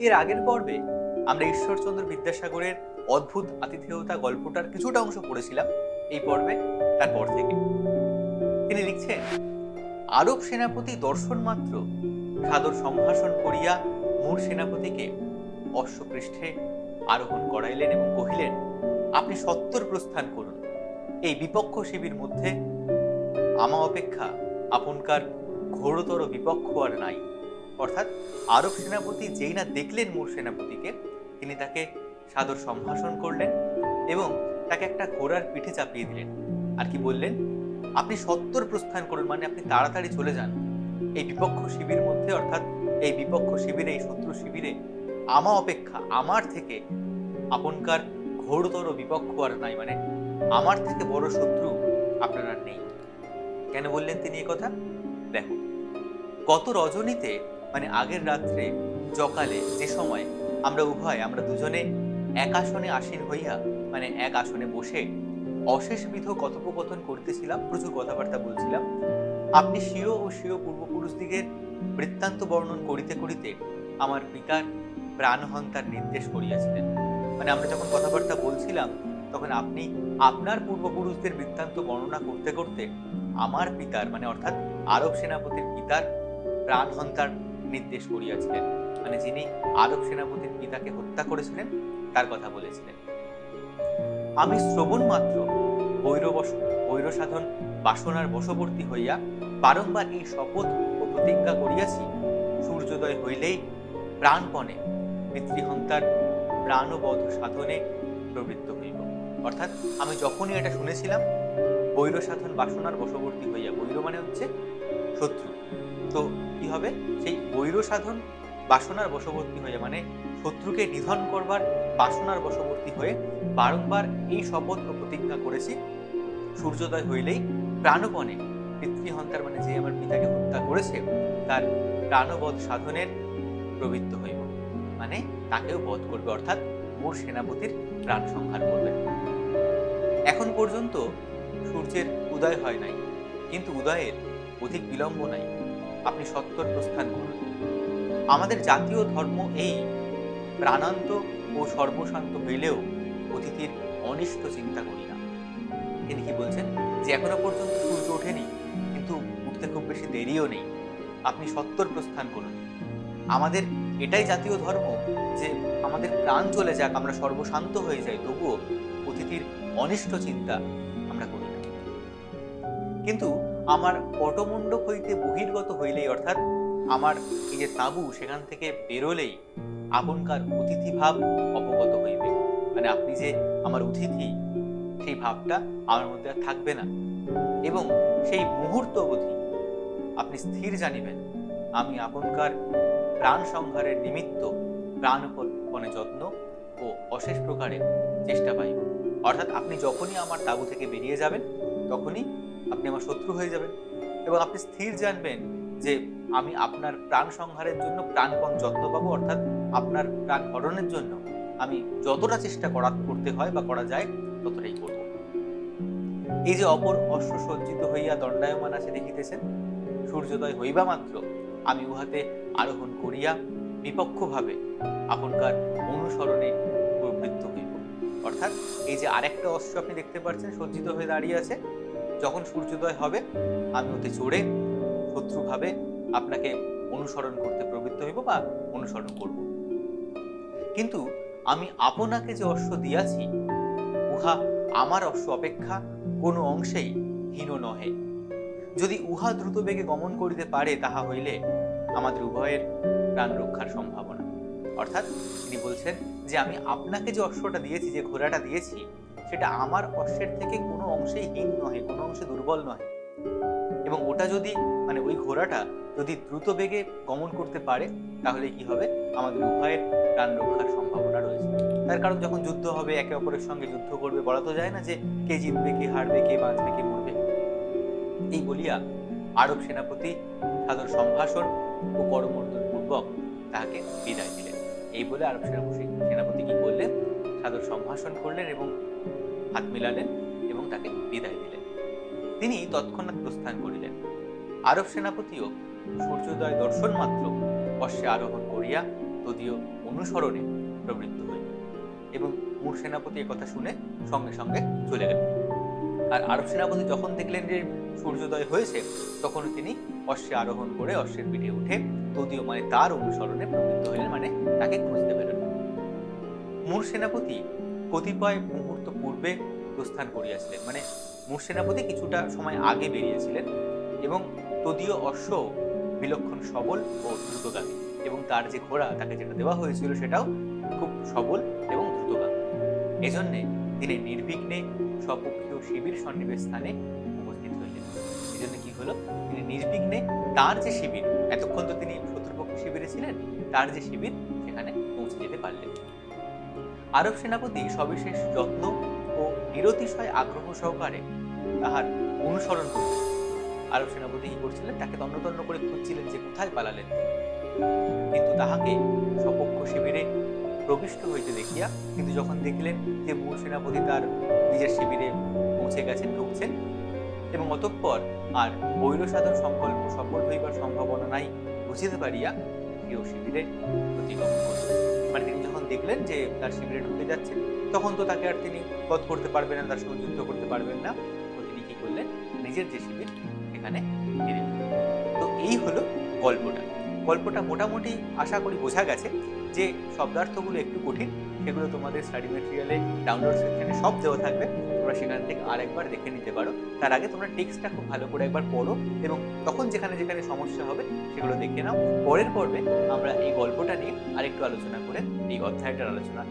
এর আগের পর্বে আমরা ঈশ্বরচন্দ্র বিদ্যাসাগরের অদ্ভুত আতিথেয়তা গল্পটার কিছুটা অংশ পড়েছিলাম এই পর্বে, তারপর থেকে। তিনি লিখছেন, আরব সেনাপতি দর্শন মাত্র, সাদর সম্ভাষণ করিয়া মূর সেনাপতিকে অশ্বপৃষ্ঠে আরোহণ করাইলেন এবং কহিলেন, আপনি সত্তর প্রস্থান করুন। এই বিপক্ষ শিবির মধ্যে আমা অপেক্ষা আপনকার ঘোরতর বিপক্ষ আর নাই। অর্থাৎ আরব সেনাপতি যেই না দেখলেন মূর সেনাপতিকে, তিনি তাকে সাদর সম্ভাষণ করলেন এবং তাকে একটা ঘোড়ার পিঠে চাপিয়ে দিলেন। আর কি বললেন? আপনি সত্তর প্রস্থান করুন মানে আপনি তাড়াতাড়ি চলে যান। এই বিপক্ষ শিবির মধ্যে, অর্থাৎ এই বিপক্ষ শিবিরে, এই শত্রু শিবিরে, আমা অপেক্ষা, আমার থেকে আপনকার ঘোরতর বিপক্ষ আর নাই মানে আমার থেকে বড় শত্রু আপনার আর নেই। কেন বললেন তিনি কথা? দেখো গত রজনীতে মানে আগের রাত্রে জকালে যে সময় আমরা উভয়, আমরা দুজনে এক আসনে আসীন হইয়া মানে এক আসনে বসে অশেষবিধ কথোপকথন করতেছিলাম, প্রচুর কথাবার্তা বলছিলাম, আপনি স্বীয় ও স্বীয় পূর্বপুরুষদিগের বৃত্তান্ত বর্ণন করিতে করিতে আমার পিতার প্রাণহন্তার নির্দেশ করিয়াছিলেন। মানে আমরা যখন কথাবার্তা বলছিলাম, তখন আপনি আপনার পূর্বপুরুষদের বৃত্তান্ত বর্ণনা করতে করতে আমার পিতার মানে অর্থাৎ আরব সেনাপতির পিতার প্রাণহন্তার নির্দেশ করিয়াছিলেন। মানে যিনি আরব সেনাপতির পিতাকে হত্যা করেছিলেন, তার কথা বলেছিলেন। আমি শ্রবণ মাত্র বৈর সাধন বাসনার বশবর্তী হইয়া বারংবার এই শপথ ও প্রতিজ্ঞা করিয়াছি, সূর্যোদয় হইলেই প্রাণপণে পিতৃহন্তার প্রাণবধ সাধনে প্রবৃত্ত হইব। অর্থাৎ আমি যখনই এটা শুনেছিলাম বৈর সাধন বাসনার বশবর্তী হইয়া, বৈর মানে হচ্ছে শত্রু। তো কি হবে? সেই বৈর সাধন বাসনার বশবর্তী হয়ে মানে শত্রুকে নিধন করবার বাসনার বশবর্তী হয়ে বারংবার এই শপথ ও প্রতিজ্ঞা করেছি, সূর্যোদয় হইলেই প্রাণপণে পিতৃহন্তার মানে যে আমার পিতাকে হত্যা করেছে, তার প্রাণবধ সাধনের প্রবৃত্ত হইব। মানে তাকেও বধ করবে, অর্থাৎ মোর সেনাপতির প্রাণ সংহার করবে। এখন পর্যন্ত সূর্যের উদয় হয় নাই, কিন্তু উদয়ের অধিক বিলম্ব নাই। আপনি সত্তর প্রস্থান করুন। আমাদের জাতীয় ধর্ম এই, প্রাণান্ত ও সর্বশান্ত হইলেও অতিথির অনিষ্ট চিন্তা করি না। তিনি কি বলছেন? যে এখনও পর্যন্ত সূর্য ওঠেনি, কিন্তু উঠতে খুব বেশি দেরিও নেই। আপনি সত্তর প্রস্থান করুন। আমাদের এটাই জাতীয় ধর্ম যে আমাদের প্রাণ চলে যাক, আমরা সর্বশান্ত হয়ে যাই, তবুও অতিথির অনিষ্ট চিন্তা কিন্তু আমার পটমণ্ডপ হইতে বহির্গত হইলেই অর্থাৎ আমার এই যে তাঁবু সেখান থেকে বেরোলেই আপনকার অতিথি ভাব অবগত হইবে। মানে আপনি যে আমার অতিথি, সেই ভাবটা আমার মধ্যে আর থাকবে না। এবং সেই মুহূর্ত অবধি আপনি স্থির জানিবেন, আমি আপনকার প্রাণ সংহারের নিমিত্ত প্রাণপণে যত্ন ও অশেষ প্রকারে চেষ্টা পাইব। অর্থাৎ আপনি যখনই আমার তাঁবু থেকে বেরিয়ে যাবেন, তখনই আপনি আমার শত্রু হয়ে যাবেন এবং আপনি স্থির জানবেন যে আমি আপনার প্রাণ সংহারের জন্য প্রাণপণ যত্ন পাবো, অর্থাৎ আপনার প্রাণ হরণের জন্য আমি যতটা চেষ্টা করা করতে হয় বা করা যায় ততটাই করব। এই যে অপর অশ্ব সজ্জিত হইয়া দণ্ডায়মান আছে দেখিতেছেন, সূর্যোদয় হইবা মাত্র, আমি উহাতে আরোহণ করিয়া বিপক্ষভাবে আপনকার অনুসরণে প্রবৃত্ত হইব। অর্থাৎ এই যে আরেকটা অশ্ব আপনি দেখতে পাচ্ছেন সজ্জিত হয়ে দাঁড়িয়ে আছে যখন সূর্যোদয় হবে, আমি ওতে চড়ে শত্রুভাবে আপনাকে অনুসরণ করতে প্রবৃত্ত হইব বা অনুসরণ করব। কিন্তু আমি আপনাকে যে অশ্ব দিয়াছি, উহা আমার অশ্ব অপেক্ষা কোনো অংশেই হীন নহে। যদি উহা দ্রুত বেগে গমন করিতে পারে, তাহা হইলে আমাদের উভয়ের প্রাণ রক্ষার সম্ভাবনা। অর্থাৎ তিনি বলছেন যে, আমি আপনাকে যে অশ্বটা দিয়েছি, যে ঘোড়াটা দিয়েছি সেটা আমার অশ্বের থেকে কোনো অংশেই হীন নহে, কোনো অংশে দুর্বল নহে। এবং ওটা যদি মানে ওই ঘোড়াটা যদি দ্রুত বেগে গমন করতে পারে, তাহলে কি হবে? আমাদের উভয়ের প্রাণ রক্ষার সম্ভাবনা রয়েছে। তার কারণ যখন যুদ্ধ হবে, একে অপরের সঙ্গে যুদ্ধ করবে, বলা তো যায় না যে কে জিতবে, কে হারবে, কে বাঁচবে, কে মরবে। এই বলিয়া আরব সেনাপতি সাদর সম্ভাষণ ও করমর্দন পূর্বক তাহাকে বিদায় দিলেন। এই বলে আরব সেনাপতি সেনাপতি কি করলেন? সাদর সম্ভাষণ করলেন এবং হাত মিলালেন এবং তাকে বিদায় দিলেন। তিনি তৎক্ষণাৎ প্রস্থান করিলেন। আরব সেনাপতিও সূর্যোদয় দর্শন মাত্র অশ্বে আরোহণ করিয়া তদীয় অনুসরণে প্রবৃত্ত হইল এবং মূর সেনাপতি কথা শুনে সঙ্গে সঙ্গে চলে গেলেন। আর আরব সেনাপতি যখন দেখলেন যে সূর্যোদয় হয়েছে তখন তিনি অশ্বে আরোহণ করে অশ্বের পিঠে উঠে তদীয় মানে তার অনুসরণে প্রবৃত্ত হইলেন মানে তাকে খুঁজতে বেরোলেন মূর সেনাপতি কতিপয় মুহূর্ত পূর্বে প্রস্থান করিয়াছিলেন। মানে মূর সেনাপতি কিছুটা সময় আগে বেরিয়েছিলেন এবং তদীয় অশ্ব বিলক্ষণ সবল ও দ্রুতগামী এবং তার যে ঘোড়া তাকে যেটা দেওয়া হয়েছিল সেটাও খুব সবল এবং দ্রুতগামী। এজন্যে তিনি নির্বিঘ্নে স্বপক্ষীয় শিবির সন্নিবেশ স্থানে উপস্থিত হইলেন। এই জন্য কি হলো? তিনি নির্বিঘ্নে তার যে শিবির, এতক্ষণ তো তিনি শত্রুপক্ষ শিবিরে ছিলেন, তার যে শিবির সেখানে পৌঁছে যেতে পারলেন। আরব সেনাপতি সবিশেষ যত্ন নিরতিশয় আগ্রহ সহকারে তাহার অনুসরণ করলেন আরব সেনাপতি কি করছিলেন? তাকে তন্ন তন্ন করে খুঁজছিলেন যে কোথায় পালালেন কিন্তু তাহাকে সপক্ষ শিবিরে প্রবিষ্ট হইতে দেখিয়া, কিন্তু যখন দেখলেন যে মূল সেনাপতি তার নিজের শিবিরে পৌঁছে গেছেন, ঢুকছেন এবং অতঃপর আর বৈর সাধন সংকল্প সফল হইবার সম্ভাবনা নাই বুঝিতে পারিয়া প্রিয় শিবিরে প্রতিগমন করলেন। মানে তিনি যখন দেখলেন যে তার শিবিরে ঢুকে যাচ্ছে, তখন তো তাকে আর তিনি বধ করতে পারবেন না, তার সঙ্গে যুদ্ধ করতে পারবেন না। তো তিনি কী করলেন? নিজের যে শিবির সেখানে ফিরে তো এই হলো গল্পটা। গল্পটা মোটামুটি আশা করি বোঝা গেছে যে শব্দার্থগুলো একটু কঠিন সেগুলো তোমাদের স্টাডি মেটেরিয়ালে ডাউনলোড সেকশনে সব দেওয়া থাকবে। তোমরা সেখান থেকে আরেকবার দেখে নিতে পারো। তার আগে তোমরা টেক্সটটা খুব ভালো করে একবার পড়ো এবং তখন যেখানে যেখানে সমস্যা হবে সেগুলো দেখে নাও। পরের পর্বে আমরা এই গল্পটা নিয়ে আরেকটু আলোচনা করে এই অধ্যায়টার আলোচনা